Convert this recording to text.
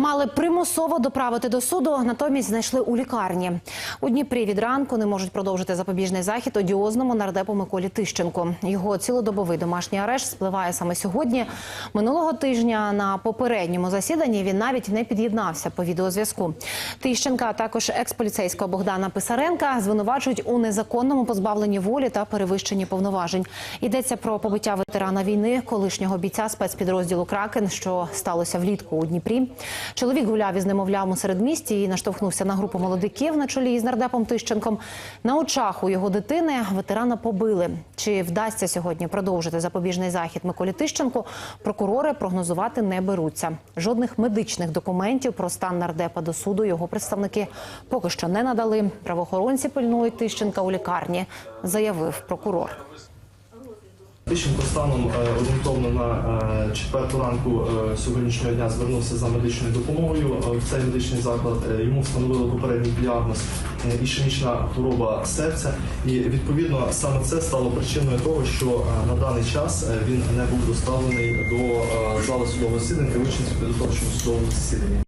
Мали примусово доправити до суду, натомість знайшли у лікарні. У Дніпрі від ранку не можуть продовжити запобіжний захід одіозному нардепу Миколі Тищенку. Його цілодобовий домашній арешт спливає саме сьогодні. Минулого тижня на попередньому засіданні він навіть не під'єднався по відеозв'язку. Тищенка, а також експоліцейського Богдана Писаренка звинувачують у незаконному позбавленні волі та перевищенні повноважень. Йдеться про побиття ветерана війни, колишнього бійця спецпідрозділу Кракен, що сталося влітку у Дніпрі. Чоловік гуляв із немовлям у середмісті і наштовхнувся на групу молодиків на чолі із нардепом Тищенком. На очах у його дитини ветерана побили. Чи вдасться сьогодні продовжити запобіжний захід Миколі Тищенку? Прокурори прогнозувати не беруться. Жодних медичних документів про стан нардепа до суду його представники поки що не надали. Правоохоронці пильнують Тищенка у лікарні, заявив прокурор. Тищенко станом е, орієнтовно на е, четверту ранку е, сьогоднішнього дня звернувся за медичною допомогою в цей медичний заклад. Йому встановили попередній діагноз ішемічна хвороба серця, і відповідно саме це стало причиною того, що на даний час він не був доставлений до зали судового засідання та участі в підготовчому судовому засіданні.